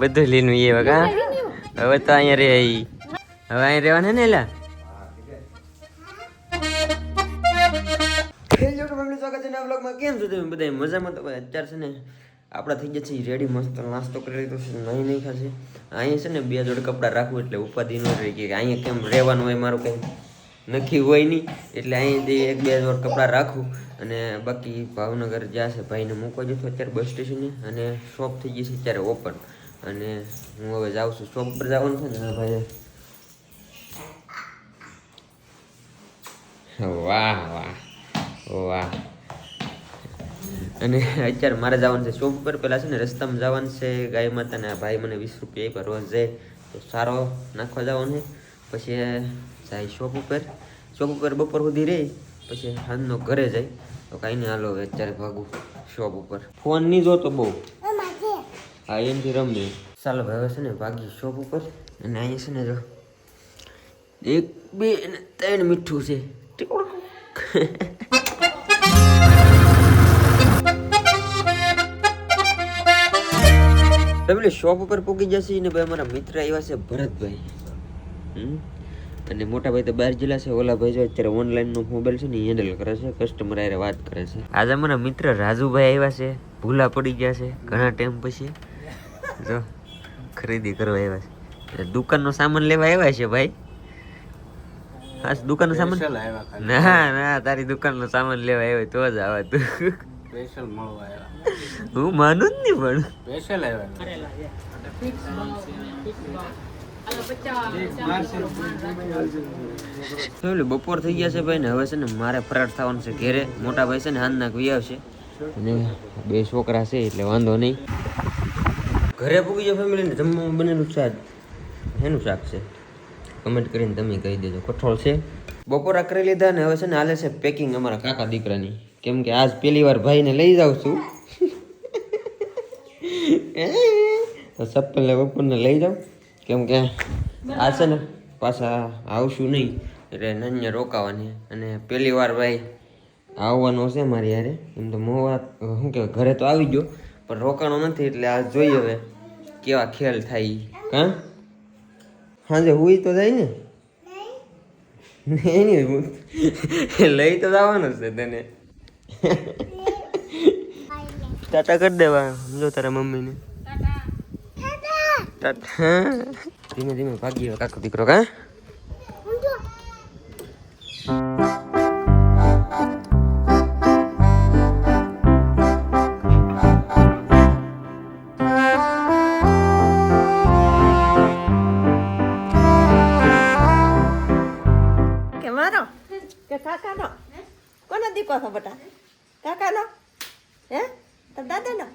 બધું લીનું એ વગા હવે તો અહીંયા રે. હવે અહીંયા રહેવાના ને એલા? બધા મજામાં તો અત્યારે ને, આપણા થઈ ગયા છે રેડી મસ્ત નાસ્તો કરી લીધો અહીંયા છે ને બે જોડે કપડાં રાખવું એટલે ઉપાધિ ન રહી કે અહીંયા કેમ રહેવાનું હોય મારું કંઈ નક્કી હોય નહીં. એટલે અહીંયાથી એક બે જોડ કપડાં રાખું અને બાકી ભાવનગર જ્યાં છે, ભાઈને મૂકવા જતો, અત્યારે બસ સ્ટેશને અને શોપ થઈ ગઈ છે, અત્યારે ઓપન અને હું હવે જાઉં છું. શોપ પર જવાનું છે ને? ભાઈ. વાહ વાહ વાહ. અને અત્યારે મારે જવાનું છે શોપ ઉપર. પેલા છે ને રસ્તામાં જવાનું છે ગાય માતાને. ભાઈ મને વીસ રૂપિયા આપ્યા રોજ જાય તો સારો નાખવા જવાનું છે. પછી જાય શોપ ઉપર. શોપ ઉપર બપોર સુધી રહી. પછી સાંજનો ઘરે જાય. તો કાંઈ નહીં હાલો હવે અત્યારે ભાગું શોપ ઉપર. ફોન નહીં જોતો બહુ. હા એમથી રમીએ ચાલો ભાઈ હવે છે ને ભાગી શોપ ઉપર અને અહીંયા છે ને જો, એક, બે અને ત્રણ મીઠું છે. ફેમિલી શોપ ઉપર પૂકી જશે ને ભાઈ અમારા મિત્ર આવ્યા છે ભરતભાઈ? અને મોટા ભાઈ તો બહાર જિલ્લા છે. ઓલા ભાઈ જો અત્યારે ઓનલાઈન નો મોબાઈલ છે ને હેન્ડલ કરે છે. કસ્ટમર હારે વાત કરે છે. આજે અમારા મિત્ર રાજુભાઈ આવ્યા છે. ભૂલા પડી ગયા છે. ઘણા ટાઈમ પછી. જો ખરીદી કરવા આવ્યા છે. દુકાનનો સામાન લેવા આવ્યા છે ભાઈ? હા દુકાનનો સામાન? ના ના તારી દુકાનનો સામાન લેવા આવ્યો તો જ આવા તું. સ્પેશિયલ મળવા આવ્યા. હું માનું જ નહીં પણ. સ્પેશિયલ આવ્યા બપોર થઈ ગયા છે ભાઈ ને? હવે છે ને મારે ફરાટ થવાનું છે ઘેરે. મોટા ભાઈ છે ને હાંજના વી આવશે. અને બે છોકરા છે એટલે વાંધો નહીં. ઘરે પૂગી જાવ ફેમિલીને જમવામાં બનેલું શાક. એનું શાક છે? કમેન્ટ કરીને તમે કહી દેજો. કઠોળ છે? બપોરા કરી લીધા ને હવે છે ને હાલે છે પેકિંગ અમારા કાકા દીકરાની. કેમ કે આજ પહેલી વાર ભાઈને લઈ જાઉં છું. તો સપ્પલ ને બપોરને લઈ જાઉં. કેમ કે આ છે ને પાછા આવશું નહીં. એટલે નન્ય રોકાવાની. અને પહેલી વાર ભાઈ આવવાનો છે મારી યારે એમ તો મોવા શું કહેવાય? ઘરે તો આવી ગયો. પણ રોકાણો નથી એટલે આ જોઈએ હવે કેવા ખેલ થાય હા? સાંજે હુઈ તો જાય ને? નહીં. લઈ તો જવાનું છે તને. ટાટા કરી દેવા સમજો તારા મમ્મીને. ટાટા. ધીમે ધીમે ભાગી હવે કાકો દીકરો કે? હે? તો દાદાનો?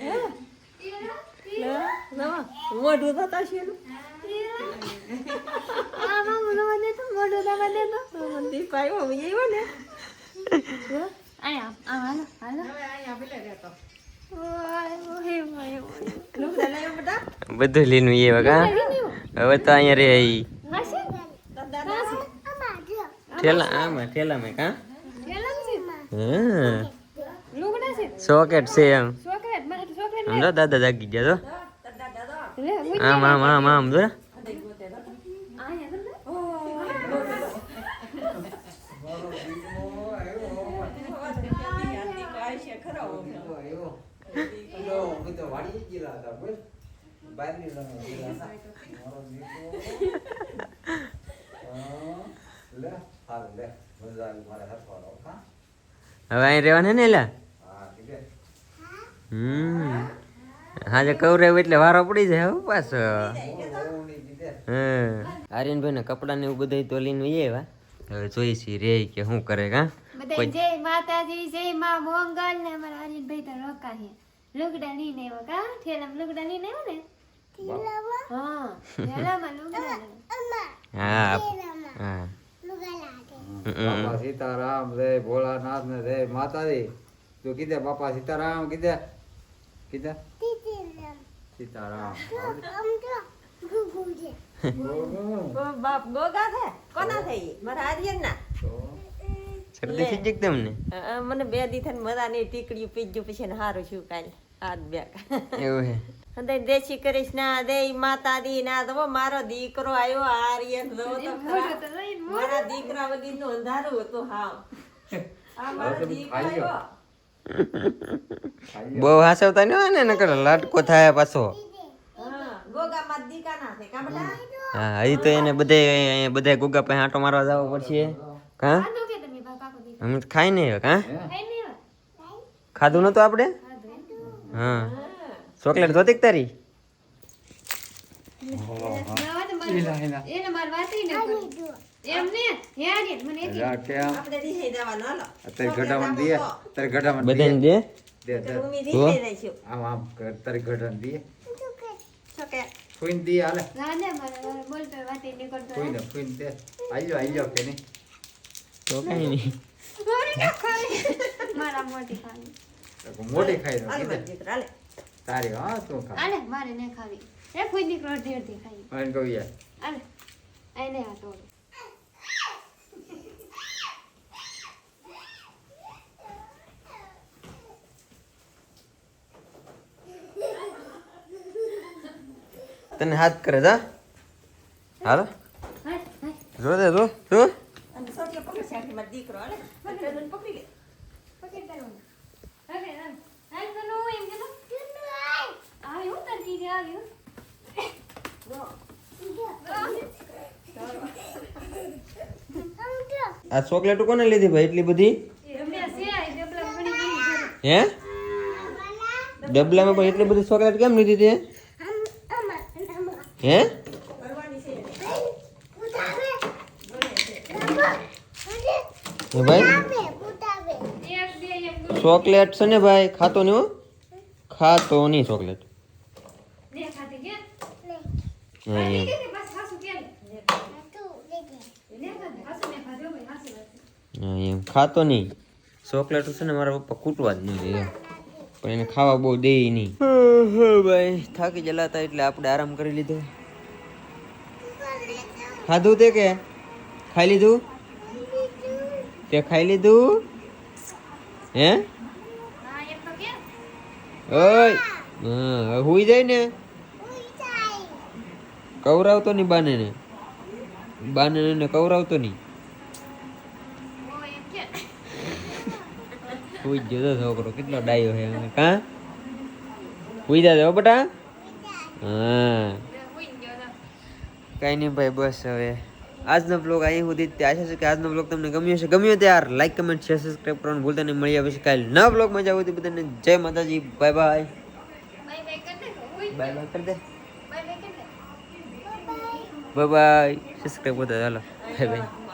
હે? લે, નવા, મોઢું તો, મોઢું થવા દે તો. દીકો આવ્યો, આવ્યો ને. હે? ઓય, ઓય, ઓય, ઓય. લુગડા લાવ્યો બેટા? બધું? લીનું એ વગા હવે તો અહીંયા રે દાદા ઠેલા આમાં ઠેલામાં કા હા. સોકેટ છે એમ. સમજો દાદા જાગી ગયા તો આમ આમ આમ આમ જો. હવે અહીં રહેવાના ને એલા? હમ. હાજે કવરાવ એટલે વારો પડી જાય હવે પાછો. હા આર્યનભાઈ ને કપડા ને એવું બધું તો લઈને આવ્યા. હવે જોઈ છીએ રે કે શું કરે કા. જય માતાજી જય માં મોંગલ ને અમારા આર્યનભાઈ તો રોકા છે લુગડા લઈને આવ્યો કા? ઠેલામાં લુગડા લઈને આવ્યો ને? હા ઠેલામાં લુગડા હા. હા. બાપા સીતારામ જય ભોળાનાથ ને જય માતાજી. તું કીધે બાપા સીતારામ કીધે કીધે સીતારામ ઓ બાપ ગોગા છે? કોના થઈ મારા આર્યન ના શરદી થઈ જક તમને? મને બે દી થઈને મજાની ટીકડીયું પી ગયું પછી ને હારું છું કાલ. હાથ બે એવું હે? અને જય શ્રી કૃષ્ણ જય માતાજી ના દો મારો દીકરો આવ્યો આર્યન જો તો ખરા. તો લઈને મારા દીકરા વગરનું અંધારું હતું હા આ મારો દીકરો આવ્યો બહુ હાસવતા નહીં હોય ને નકર લાટકો થાય પાછો. હા કા હજી તો એને બધે અહીંયા ગોગા ગુગા પાસે આંટો મારવા જવો પડશે. હા? કે કો અમે ખાઈ નહીં હોય? ખાધું નતું આપણે હા. ચોકલેટ જોતી કે તારી? ના એલા, એલા. એને મારે વાતય ન. એમ ને? હે આર્યન, મને એલા, કેમ આપણે હાલો દે અત્યારે ઘટામાં બધાને દે? દે દે. ઉમી દીહે જઈશું આમ આમ કર તારી ઘટામાં દે શું કે ફૂઈને દે ના ને મારે મારે બોલતો હોય, વાતય કરતો હોય. ફૂઈને ફૂઈને દે. આલ્યો આલ્યો કે નહીં. તો કઈ નહીં. મારી ના ખાવી. મારા મોટી ખાવી. મોટી ખાઈ હાલ હાલે. તારી હા તું ખા. મારે નહીં ખાવી. એ કોઈ દીકરો અડધી અડધી ખાઈ મને કહું યાર. આ તોડ તને હાથ કરે જા હાલો. જો દે જો જો. પકડ લે. આ ચોકલેટ કોને લીધી ભાઈ એટલી બધી? હે? ડબલામાં પણ એટલી બધી ચોકલેટ કેમ લીધી તે? હે? ભાઈ? ચોકલેટ છે ને ભાઈ ખાતો નહીં ખાતો નહીં ચોકલેટ ને ખાતે કે હા આ એમ કે ને ખાતે નહીં. ચોકલેટ છે ને મારા પપ્પા કૂટવા જ નહીં દે પણ એને ખાવા બહુ દે નહીં. ભાઈ. થાકી જલાતા એટલે આપણે આરામ કરી લીધો. ખાધું તે કે? ખાઈ લીધું? તે ખાઈ લીધું? હે? હા એમ તો કે. ઓય. હા હુઈ જાય ને. કવરાવતો નહીં બાને ને બાને ને કવરાવતો નહીં. ઓ એમ કે હુઈ જ જતો છોકરો કેટલો ડાયો છે હવે કા? હુઈ જા હો બેટા હા? હુઈ ગયો તો કાંઈ નહીં ભાઈ બસ હવે. આજનો બ્લોગ અહીં સુધી જ તે આશા છે કે આજનો બ્લોગ તમને ગમ્યો હશે. ગમ્યો તો યાર લાઈક કમેન્ટ શેર સબસ્ક્રાઈબ કરવાનું ભૂલતા નહીં. મળી આવે છે કાલે નવા બ્લોગ મજા આવતી બધાને જય માતાજી બાય બાય બાય બાય કર દે. હુઈ બાય બાય સબસ્ક્રાઈબ કરતા ચાલો બાય બાય